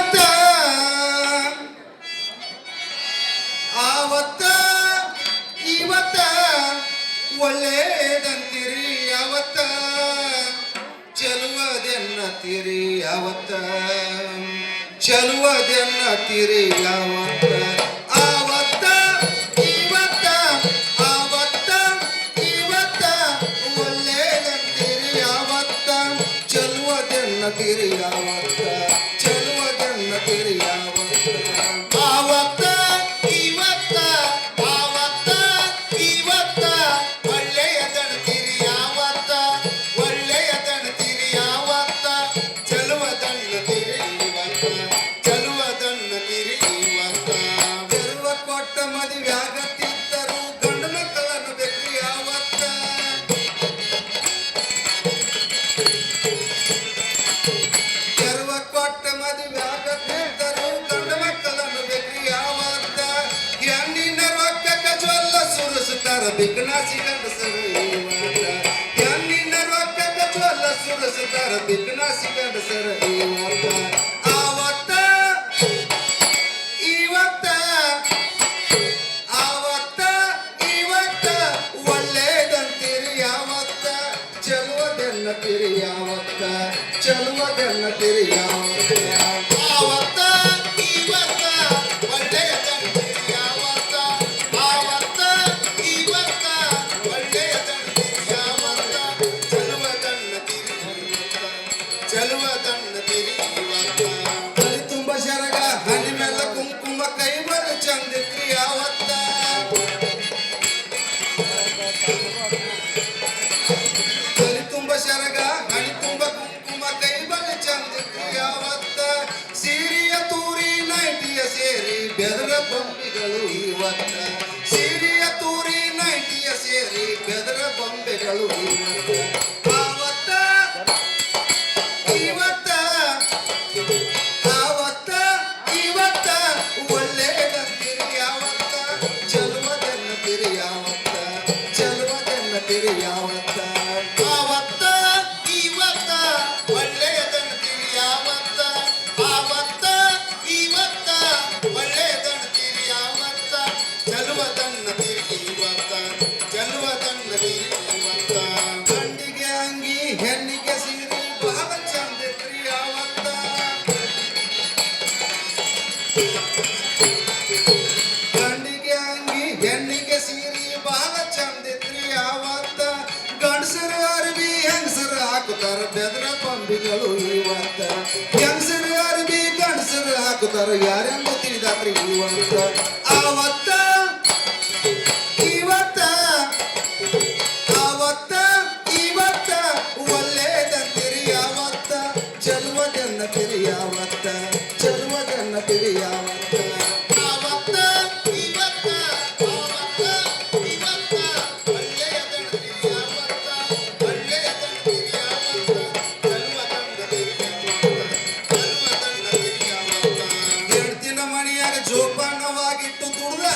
ಇವತ್ತ ಆವತ್ತ ಇವತ್ತ ಒಳ್ಳೇದಂತೀರಿ ಯಾವತ್ತ ಚಲುವದೆನ್ನತ್ತೀರಿ ಯಾವತ್ತ ಚಲುವದೆನ್ನತ್ತೀರಿ ಯಾವತ್ತ ಆವತ್ತ ಇವತ್ತ ಆವತ್ತ ಇವತ್ತ ಒಳ್ಳೇದಂತೀರಿ ಯಾವತ್ತ ಚಲುವದೆನ್ನತ್ತೀರಿ ಯಾವತ್ತ ಸುರಿಸುತ್ತಾರ ಬಿಗ್ನಾಸಿ ಗಂಡಸರು ಇವತ್ತ ಹೆಣ್ಣಿನ ರೊಕ್ಕ ಜ್ವಲ್ಲ ಸುರಿಸುತ್ತಾರ ಬಿಗ್ನಾಸಿ ಗಂಡಸರು ಇವತ್ತ ಆವತ್ತ ಇವತ್ತ ಆವತ್ತ ಇವತ್ತ ಒಳ್ಳೇದಂತೀರಿ ಯಾವತ್ತ ಚಲುವದೆನ್ನತೀರಿ ಯಾವತ್ತ ಚಲುವದೆನ್ನತೀರಿ ಯಾವತ್ತ ಸೀರಿಯ ತೂರಿ ನೈಟಿಯ ಸೇರಿ ಬೆದರ ಬೊಂಬೆಗಳು ಇವತ್ತ. ಸೀರಿಯ ತೂರಿ ನೈಟಿಯ ಸೇರಿ ಬೆದರ ಬೊಂಬೆಗಳು ಇವತ್ತ. ಇವತ್ತ. ಹೆಣ್ಣಿಗೆ ಸೀರೆ ಬಹಳ ಚಂದಿತ್ರಿ ಯಾವತ್ತ ಗಂಡಿಗೆ ಅಂಗಿ, ಹೆಣ್ಣಿಗೆ ಸೀರೆ ಬಹಳ ಚಂದಿತ್ರಿ ಯಾವತ್ತ ಗಂಡಸರ ಅರ್ಬಿ, ಹೆಂಗಸರು ಹಾಕುತ್ತಾರ ಬೆದ್ರ ಕೊಂಬಿಗಳು ಇವತ್ತ ಹೆಂಗಸರ ಅರ್ಬಿ, ಗಂಡಸರು ಹಾಕುತ್ತಾರ ಯಾರೆಂಬ ತಿಳಿದಾತ್ರಿ ಇವತ್ತ ಆವತ್ತ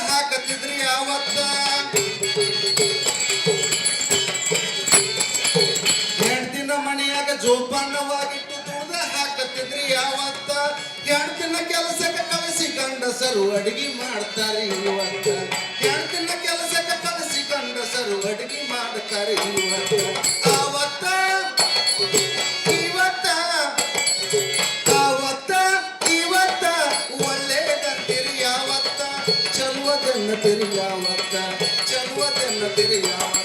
ಹಾಕತ್ತಿದ್ರಿ ಯಾವತ್ತ? ಹೆಣ್ತಿನ ಮನೆಯಾಗ ಜೋಪಾನವಾಗಿಟ್ಟು ದುಡ್ದ ಹಾಕತ್ತಿದ್ರಿ ಯಾವತ್ತ? ಹೆಣ್ತಿನ ಕೆಲಸಕ್ಕೆ ಕಳಿಸಿ ಗಂಡಸರು ಅಡಿಗೆ ಮಾಡ್ತಾರೆ ಇವತ್ತ. ಹೆಣ್ತಿನ ಕೆಲಸಕ್ಕೆ ಕಳಿಸಿ ಗಂಡಸರು ಅಡಿಗೆ ಮಾಡ್ತಾರೆ ಇವತ್ತ. ಚಲುವದನ್ನತಿರಿ ಯಾವತ್ತ ಚಲುವದನ್ನತಿರಿ ತಿರಿಯ ಆವತ್ತ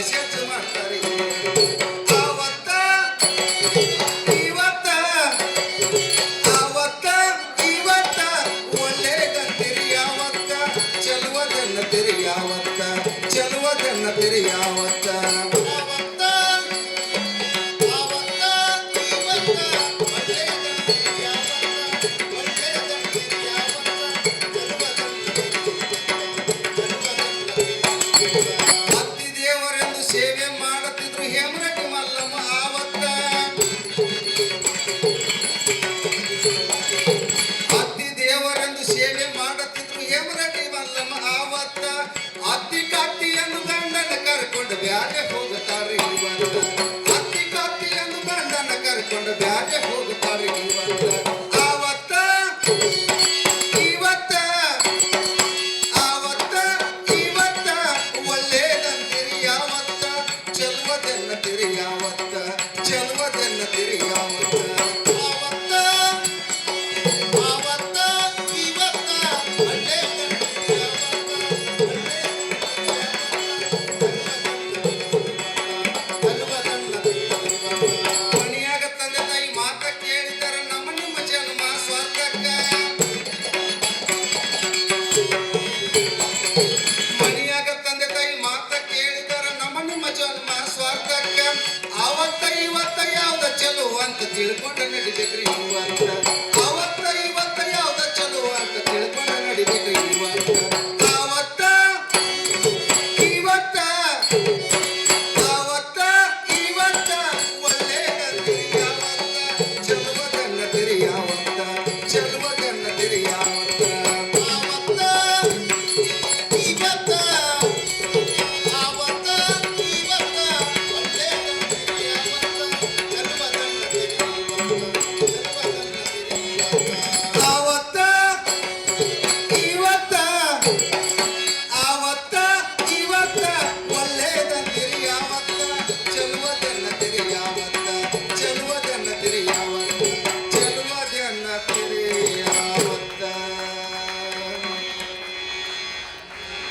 ಮೆಸೇಜ್ ಮಾಡ್ತಾರೆ ಯಾವತ್ತ ಯಾವತ್ತ ಚಲುವದನ್ನತಿರಿ ಯಾವತ್ತ ಇವತ್ತ ಸ್ವಾರ್ಥಕ್ಕ ಅವತ್ತ